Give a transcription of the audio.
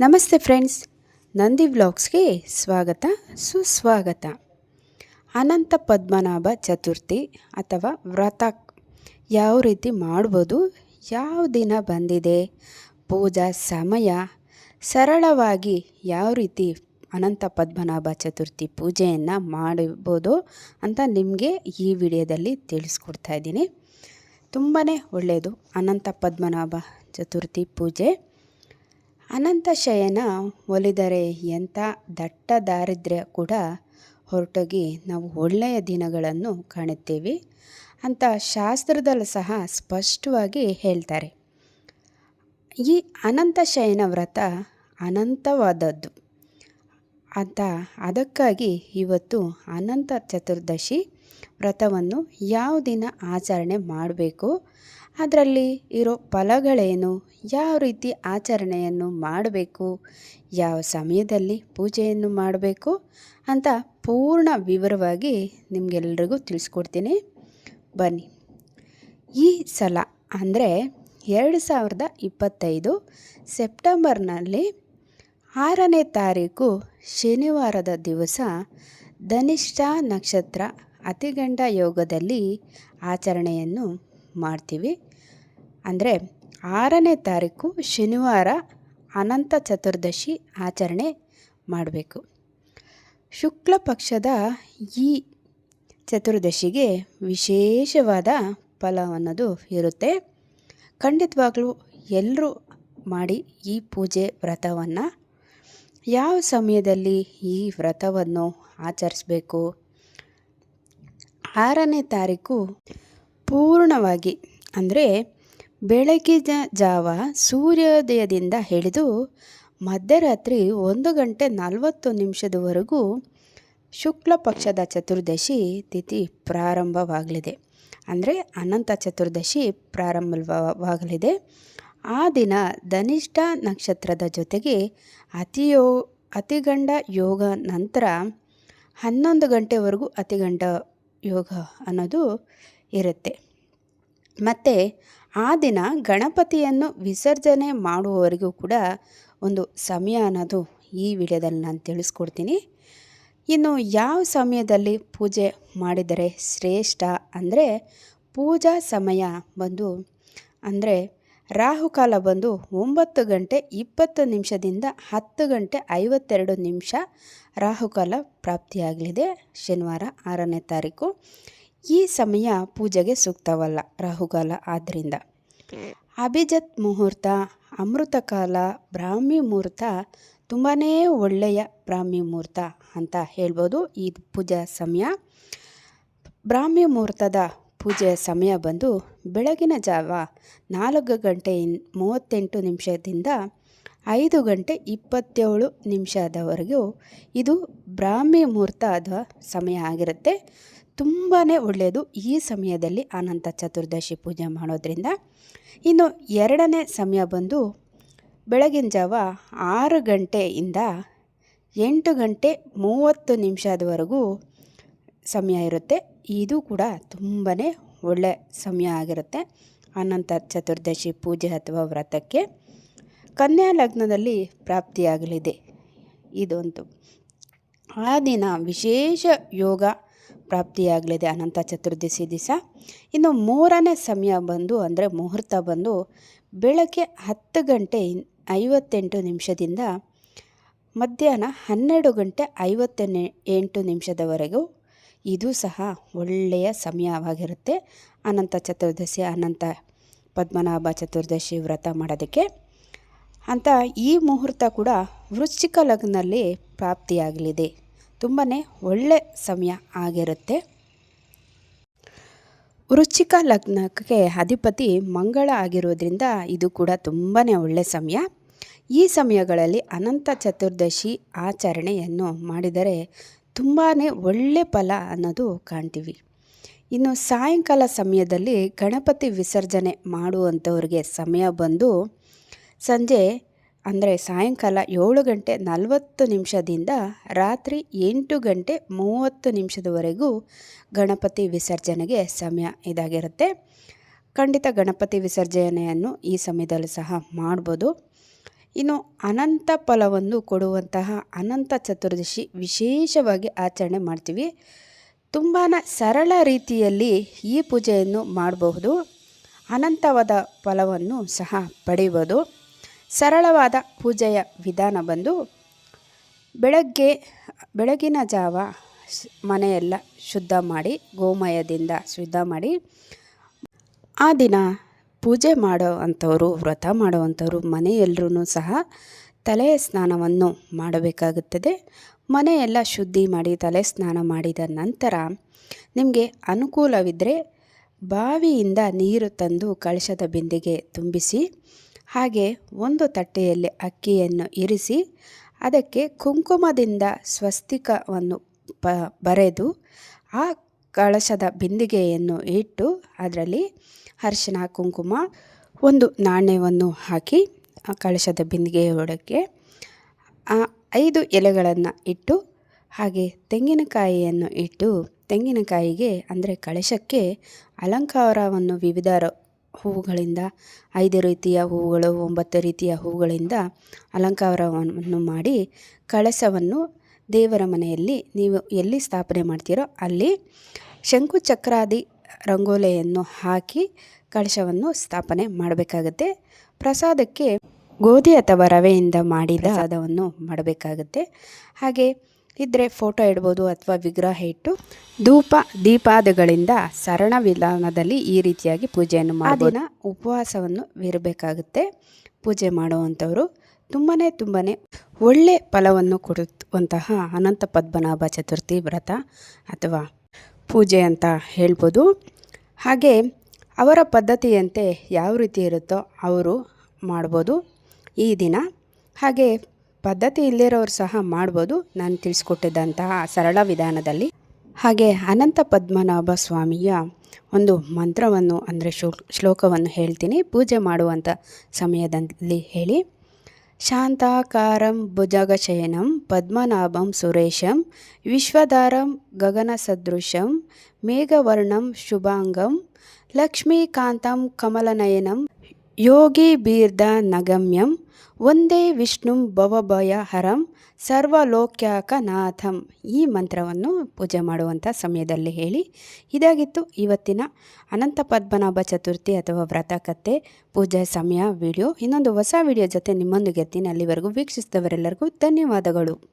ನಮಸ್ತೆ ಫ್ರೆಂಡ್ಸ್, ನಂದಿ ವ್ಲಾಗ್ಸ್ಗೆ ಸ್ವಾಗತ, ಸುಸ್ವಾಗತ. ಅನಂತ ಪದ್ಮನಾಭ ಚತುರ್ಥಿ ಅಥವಾ ವ್ರತ. ಯಾವ ರೀತಿ ಮಾಡ್ಬೋದು, ಯಾವ ದಿನ ಬಂದಿದೆ, ಪೂಜಾ ಸಮಯ, ಸರಳವಾಗಿ ಯಾವ ರೀತಿ ಅನಂತ ಪದ್ಮನಾಭ ಚತುರ್ಥಿ ಪೂಜೆಯನ್ನು ಮಾಡಬೋದು ಅಂತ ನಿಮಗೆ ಈ ವಿಡಿಯೋದಲ್ಲಿ ತಿಳಿಸ್ಕೊಡ್ತಾ ಇದ್ದೀನಿ. ತುಂಬಾ ಒಳ್ಳೆಯದು ಅನಂತ ಪದ್ಮನಾಭ ಚತುರ್ಥಿ ಪೂಜೆ. ಅನಂತ ಶಯನ ಒಲಿದರೆ ಎಂಥ ದಟ್ಟ ದಾರಿದ್ರ್ಯ ಕೂಡ ಹೊರಟೋಗಿ ನಾವು ಒಳ್ಳೆಯ ದಿನಗಳನ್ನು ಕಾಣುತ್ತೇವೆ ಅಂತ ಶಾಸ್ತ್ರದಲ್ಲೂ ಸಹ ಸ್ಪಷ್ಟವಾಗಿ ಹೇಳ್ತಾರೆ. ಈ ಅನಂತ ಶಯನ ವ್ರತ ಅನಂತವಾದದ್ದು. ಅಂತ ಅದಕ್ಕಾಗಿ ಇವತ್ತು ಅನಂತ ಚತುರ್ದಶಿ ವ್ರತವನ್ನು ಯಾವ ದಿನ ಆಚರಣೆ ಮಾಡಬೇಕು? ಅದರಲ್ಲಿ ಇರೋ ಫಲಗಳೇನು? ಯಾವ ರೀತಿ ಆಚರಣೆಯನ್ನು ಮಾಡಬೇಕು? ಯಾವ ಸಮಯದಲ್ಲಿ ಪೂಜೆಯನ್ನು ಮಾಡಬೇಕು? ಅಂತ ಪೂರ್ಣ ವಿವರವಾಗಿ ನಿಮಗೆಲ್ಲರಿಗೂ ತಿಳಿಸ್ಕೊಡ್ತೀನಿ. ಬನ್ನಿ. ಈ ಸಲ ಅಂದರೆ ಎರಡು ಸಾವಿರದ ಇಪ್ಪತ್ತೈದು ಸೆಪ್ಟೆಂಬರ್ನಲ್ಲಿ ಆರನೇ ತಾರೀಕು ಶನಿವಾರದ ದಿವಸ ಧನಿಷ್ಠ ನಕ್ಷತ್ರ ಅತಿಗಂಡ ಯೋಗದಲ್ಲಿ ಆಚರಣೆಯನ್ನು ಮಾಡ್ತೀವಿ. ಅಂದರೆ ಆರನೇ ತಾರೀಕು ಶನಿವಾರ ಅನಂತ ಚತುರ್ದಶಿ ಆಚರಣೆ ಮಾಡಬೇಕು. ಶುಕ್ಲ ಪಕ್ಷದ ಈ ಚತುರ್ದಶಿಗೆ ವಿಶೇಷವಾದ ಫಲ ಅನ್ನೋದು ಇರುತ್ತೆ. ಖಂಡಿತವಾಗ್ಲೂ ಎಲ್ಲರೂ ಮಾಡಿ ಈ ಪೂಜೆ ವ್ರತವನ್ನು. ಯಾವ ಸಮಯದಲ್ಲಿ ಈ ವ್ರತವನ್ನು ಆಚರಿಸಬೇಕು? ಆರನೇ ತಾರೀಕು ಪೂರ್ಣವಾಗಿ, ಅಂದರೆ ಬೆಳಗಿನ ಜಾವ ಸೂರ್ಯೋದಯದಿಂದ ಹಿಡಿದು ಮಧ್ಯರಾತ್ರಿ ಒಂದು ಗಂಟೆ ನಲವತ್ತು ನಿಮಿಷದವರೆಗೂ ಶುಕ್ಲ ಪಕ್ಷದ ಚತುರ್ದಶಿ ತಿಥಿ ಪ್ರಾರಂಭವಾಗಲಿದೆ. ಅಂದರೆ ಅನಂತ ಚತುರ್ದಶಿ ಪ್ರಾರಂಭವಾಗಲಿದೆ. ಆ ದಿನ ಧನಿಷ್ಠ ನಕ್ಷತ್ರದ ಜೊತೆಗೆ ಅತಿಯೋ, ಅತಿಗಂಡ ಯೋಗ ನಂತರ ಹನ್ನೊಂದು ಗಂಟೆವರೆಗೂ ಅತಿಗಂಡ ಯೋಗ ಅನ್ನೋದು ಇರುತ್ತೆ. ಮತ್ತು ಆ ದಿನ ಗಣಪತಿಯನ್ನು ವಿಸರ್ಜನೆ ಮಾಡುವವರೆಗೂ ಕೂಡ ಒಂದು ಸಮಯ ಅನ್ನೋದು ಈ ವಿಡಿಯೋದಲ್ಲಿ ನಾನು ತಿಳಿಸ್ಕೊಡ್ತೀನಿ. ಇನ್ನು ಯಾವ ಸಮಯದಲ್ಲಿ ಪೂಜೆ ಮಾಡಿದರೆ ಶ್ರೇಷ್ಠ ಅಂದರೆ ಪೂಜಾ ಸಮಯ ಬಂದು ಅಂದರೆ ರಾಹುಕಾಲ ಬಂದು ಒಂಬತ್ತು ಗಂಟೆ ಇಪ್ಪತ್ತು ನಿಮಿಷದಿಂದ ಹತ್ತು ಗಂಟೆ ಐವತ್ತೆರಡು ನಿಮಿಷ ರಾಹುಕಾಲ ಪ್ರಾಪ್ತಿಯಾಗಲಿದೆ. ಶನಿವಾರ ಆರನೇ ತಾರೀಕು. ಈ ಸಮಯ ಪೂಜೆಗೆ ಸೂಕ್ತವಲ್ಲ ರಾಹುಕಾಲ ಆದ್ದರಿಂದ ಅಭಿಜತ್ ಮುಹೂರ್ತ ಅಮೃತಕಾಲ ಬ್ರಾಹ್ಮಿ ಮುಹೂರ್ತ ತುಂಬಾ ಒಳ್ಳೆಯ ಬ್ರಾಹ್ಮಿ ಮುಹೂರ್ತ ಅಂತ ಹೇಳ್ಬೋದು ಈ ಪೂಜಾ ಸಮಯ. ಬ್ರಾಹ್ಮಿ ಮುಹೂರ್ತದ ಪೂಜೆಯ ಸಮಯ ಬಂದು ಬೆಳಗಿನ ಜಾವ ನಾಲ್ಕು ಗಂಟೆ ಮೂವತ್ತೆಂಟು ನಿಮಿಷದಿಂದ ಐದು ಗಂಟೆ ಇಪ್ಪತ್ತೇಳು ನಿಮಿಷದವರೆಗೂ ಇದು ಬ್ರಾಹ್ಮಿ ಮುಹೂರ್ತದ ಸಮಯ ಆಗಿರುತ್ತೆ. ತುಂಬಾ ಒಳ್ಳೆಯದು ಈ ಸಮಯದಲ್ಲಿ ಅನಂತ ಚತುರ್ದಶಿ ಪೂಜೆ ಮಾಡೋದ್ರಿಂದ. ಇನ್ನು ಎರಡನೇ ಸಮಯ ಬಂದು ಬೆಳಗಿನ ಜಾವ ಆರು ಗಂಟೆಯಿಂದ ಎಂಟು ಗಂಟೆ ಮೂವತ್ತು ನಿಮಿಷದವರೆಗೂ ಸಮಯ ಇರುತ್ತೆ. ಇದು ಕೂಡ ತುಂಬಾ ಒಳ್ಳೆಯ ಸಮಯ ಆಗಿರುತ್ತೆ. ಅನಂತ ಚತುರ್ದಶಿ ಪೂಜೆ ಅಥವಾ ವ್ರತಕ್ಕೆ ಕನ್ಯಾ ಲಗ್ನದಲ್ಲಿ ಪ್ರಾಪ್ತಿಯಾಗಲಿದೆ. ಇದೊಂದು ಆ ದಿನ ವಿಶೇಷ ಯೋಗ ಪ್ರಾಪ್ತಿಯಾಗಲಿದೆ ಅನಂತ ಚತುರ್ದಶಿ ದಿವಸ. ಇನ್ನು ಮೂರನೇ ಸಮಯ ಬಂದು ಅಂದರೆ ಮುಹೂರ್ತ ಬಂದು ಬೆಳಗ್ಗೆ ಹತ್ತು ಗಂಟೆ ಐವತ್ತೆಂಟು ನಿಮಿಷದಿಂದ ಮಧ್ಯಾಹ್ನ ಹನ್ನೆರಡು ಗಂಟೆ ಐವತ್ತೆನೆ ಎಂಟು ನಿಮಿಷದವರೆಗೂ ಇದು ಸಹ ಒಳ್ಳೆಯ ಸಮಯವಾಗಿರುತ್ತೆ. ಅನಂತ ಚತುರ್ದಶಿ, ಅನಂತ ಪದ್ಮನಾಭ ಚತುರ್ದಶಿ ವ್ರತ ಮಾಡೋದಕ್ಕೆ. ಅಂತ ಈ ಮುಹೂರ್ತ ಕೂಡ ವೃಶ್ಚಿಕ ಲಗ್ನಲ್ಲಿ ಪ್ರಾಪ್ತಿಯಾಗಲಿದೆ. ತುಂಬಾ ಒಳ್ಳೆ ಸಮಯ ಆಗಿರುತ್ತೆ. ವೃಶ್ಚಿಕ ಲಗ್ನಕ್ಕೆ ಅಧಿಪತಿ ಮಂಗಳ ಆಗಿರೋದ್ರಿಂದ ಇದು ಕೂಡ ತುಂಬಾ ಒಳ್ಳೆ ಸಮಯ. ಈ ಸಮಯಗಳಲ್ಲಿ ಅನಂತ ಚತುರ್ದಶಿ ಆಚರಣೆಯನ್ನು ಮಾಡಿದರೆ ತುಂಬಾ ಒಳ್ಳೆ ಫಲ ಅನ್ನೋದು ಕಾಣ್ತೀವಿ. ಇನ್ನು ಸಾಯಂಕಾಲ ಸಮಯದಲ್ಲಿ ಗಣಪತಿ ವಿಸರ್ಜನೆ ಮಾಡುವಂಥವ್ರಿಗೆ ಸಮಯ ಬಂದು ಸಂಜೆ ಅಂದರೆ ಸಾಯಂಕಾಲ ಏಳು ಗಂಟೆ ನಲವತ್ತು ನಿಮಿಷದಿಂದ ರಾತ್ರಿ ಎಂಟು ಗಂಟೆ ಮೂವತ್ತು ನಿಮಿಷದವರೆಗೂ ಗಣಪತಿ ವಿಸರ್ಜನೆಗೆ ಸಮಯ ಇದಾಗಿರುತ್ತೆ. ಖಂಡಿತ ಗಣಪತಿ ವಿಸರ್ಜನೆಯನ್ನು ಈ ಸಮಯದಲ್ಲೂ ಸಹ ಮಾಡ್ಬೋದು. ಇನ್ನು ಅನಂತ ಫಲವನ್ನು ಕೊಡುವಂತಹ ಅನಂತ ಚತುರ್ದಶಿ ವಿಶೇಷವಾಗಿ ಆಚರಣೆ ಮಾಡ್ತೀವಿ. ತುಂಬಾ ಸರಳ ರೀತಿಯಲ್ಲಿ ಈ ಪೂಜೆಯನ್ನು ಮಾಡಬಹುದು. ಅನಂತವಾದ ಫಲವನ್ನು ಸಹ ಪಡೆಯಬಹುದು. ಸರಳವಾದ ಪೂಜೆಯ ವಿಧಾನ ಬಂದು ಬೆಳಗ್ಗೆ, ಬೆಳಗಿನ ಜಾವ ಮನೆಯೆಲ್ಲ ಶುದ್ಧ ಮಾಡಿ ಗೋಮಯದಿಂದ ಶುದ್ಧ ಮಾಡಿ ಆ ದಿನ ಪೂಜೆ ಮಾಡೋ ಅಂಥವರು ವ್ರತ ಮಾಡುವಂಥವರು ಮನೆ ಮನೆಯೆಲ್ಲರೂ ಸಹ ತಲೆಯ ಸ್ನಾನವನ್ನು ಮಾಡಬೇಕಾಗುತ್ತದೆ. ಮನೆಯೆಲ್ಲ ಶುದ್ಧಿ ಮಾಡಿ ತಲೆ ಸ್ನಾನ ಮಾಡಿದ ನಂತರ ನಿಮಗೆ ಅನುಕೂಲವಿದ್ದರೆ ಬಾವಿಯಿಂದ ನೀರು ತಂದು ಕಳಶದ ಬಿಂದಿಗೆ ತುಂಬಿಸಿ, ಹಾಗೆ ಒಂದು ತಟ್ಟೆಯಲ್ಲಿ ಅಕ್ಕಿಯನ್ನು ಇರಿಸಿ, ಅದಕ್ಕೆ ಕುಂಕುಮದಿಂದ ಸ್ವಸ್ತಿಕವನ್ನು ಪ, ಬರೆದು ಆ ಕಳಶದ ಬಿಂದಿಗೆಯನ್ನು ಇಟ್ಟು, ಅದರಲ್ಲಿ ಅರಿಶಿನ ಕುಂಕುಮ, ಒಂದು ನಾಣ್ಯವನ್ನು ಹಾಕಿ, ಆ ಕಳಶದ ಬಿಂದಿಗೆಯೊಳಕ್ಕೆ ಆ ಐದು ಎಲೆಗಳನ್ನು ಇಟ್ಟು, ಹಾಗೆ ತೆಂಗಿನಕಾಯಿಯನ್ನು ಇಟ್ಟು, ತೆಂಗಿನಕಾಯಿಗೆ ಅಂದರೆ ಕಳಶಕ್ಕೆ ಅಲಂಕಾರವನ್ನು ವಿವಿಧ ಹೂವುಗಳಿಂದ, ಐದು ರೀತಿಯ ಹೂವುಗಳು, ಒಂಬತ್ತು ರೀತಿಯ ಹೂವುಗಳಿಂದ ಅಲಂಕಾರವನ್ನು ಮಾಡಿ, ಕಳಶವನ್ನು ದೇವರ ಮನೆಯಲ್ಲಿ ನೀವು ಎಲ್ಲಿ ಸ್ಥಾಪನೆ ಮಾಡ್ತೀರೋ ಅಲ್ಲಿ ಶಂಕು ಚಕ್ರಾದಿ ರಂಗೋಲೆಯನ್ನು ಹಾಕಿ ಕಳಶವನ್ನು ಸ್ಥಾಪನೆ ಮಾಡಬೇಕಾಗುತ್ತೆ. ಪ್ರಸಾದಕ್ಕೆ ಗೋಧಿ ಅಥವಾ ರವೆಯಿಂದ ಮಾಡಿದ ಪ್ರಸಾದವನ್ನು ಮಾಡಬೇಕಾಗುತ್ತೆ. ಹಾಗೆ ಇದ್ದರೆ ಫೋಟೋ ಇಡ್ಬೋದು ಅಥವಾ ವಿಗ್ರಹ ಇಟ್ಟು ಧೂಪ ದೀಪಾದಿಗಳಿಂದ ಸರಳ ವಿಧಾನದಲ್ಲಿ ಈ ರೀತಿಯಾಗಿ ಪೂಜೆಯನ್ನು ಮಾಡಿನ ಉಪವಾಸವನ್ನು ಇರಬೇಕಾಗುತ್ತೆ. ಪೂಜೆ ಮಾಡುವಂಥವರು ತುಂಬಾ ತುಂಬಾ ಒಳ್ಳೆ ಫಲವನ್ನು ಕೊಡುವಂತಹ ಅನಂತ ಪದ್ಮನಾಭ ಚತುರ್ಥಿ ವ್ರತ ಅಥವಾ ಪೂಜೆ ಅಂತ ಹೇಳ್ಬೋದು. ಹಾಗೆ ಅವರ ಪದ್ಧತಿಯಂತೆ ಯಾವ ರೀತಿ ಇರುತ್ತೋ ಅವರು ಮಾಡ್ಬೋದು ಈ ದಿನ. ಹಾಗೆ ಪದ್ಧತಿ ಇಲ್ಲದಿರೋರು ಸಹ ಮಾಡ್ಬೋದು. ನಾನು ತಿಳಿಸ್ಕೊಟ್ಟಿದ್ದಂತಹ ಸರಳ ವಿಧಾನದಲ್ಲಿ. ಹಾಗೆ ಅನಂತ ಪದ್ಮನಾಭ ಸ್ವಾಮಿಯ ಒಂದು ಮಂತ್ರವನ್ನು ಅಂದರೆ ಶ್ಲೋ ಶ್ಲೋಕವನ್ನು ಹೇಳ್ತೀನಿ. ಪೂಜೆ ಮಾಡುವಂಥ ಸಮಯದಲ್ಲಿ ಹೇಳಿ. శాంతాకారం భుజగశయనం పద్మనాభం సురేశం విశ్వధారం గగన సదృశం మేఘవర్ణం శుభాంగం లక్ష్మీకాంతం కమలనయనం యోగి బీర్ద నగమ్యం ಒಂದೇ ವಿಷ್ಣುಂ ಭವಭಯಹರಂ ಸರ್ವಲೋಕ್ಯಾಕನಾಥಂ ಈ ಮಂತ್ರವನ್ನು ಪೂಜೆ ಮಾಡುವಂಥ ಸಮಯದಲ್ಲಿ ಹೇಳಿ ಇದಾಗಿತ್ತು ಇವತ್ತಿನ ಅನಂತ ಪದ್ಮನಾಭ ಚತುರ್ಥಿ ಅಥವಾ ವ್ರತ ಕಥೆ, ಪೂಜೆ ಸಮಯ, ವಿಡಿಯೋ ಇನ್ನೊಂದು ಹೊಸ ವಿಡಿಯೋ ಜೊತೆ ನಿಮ್ಮೊಂದಿಗೆ ಎತ್ತೀನಿ ಅಲ್ಲಿವರೆಗೂ ವೀಕ್ಷಿಸಿದವರೆಲ್ಲರಿಗೂ ಧನ್ಯವಾದಗಳು.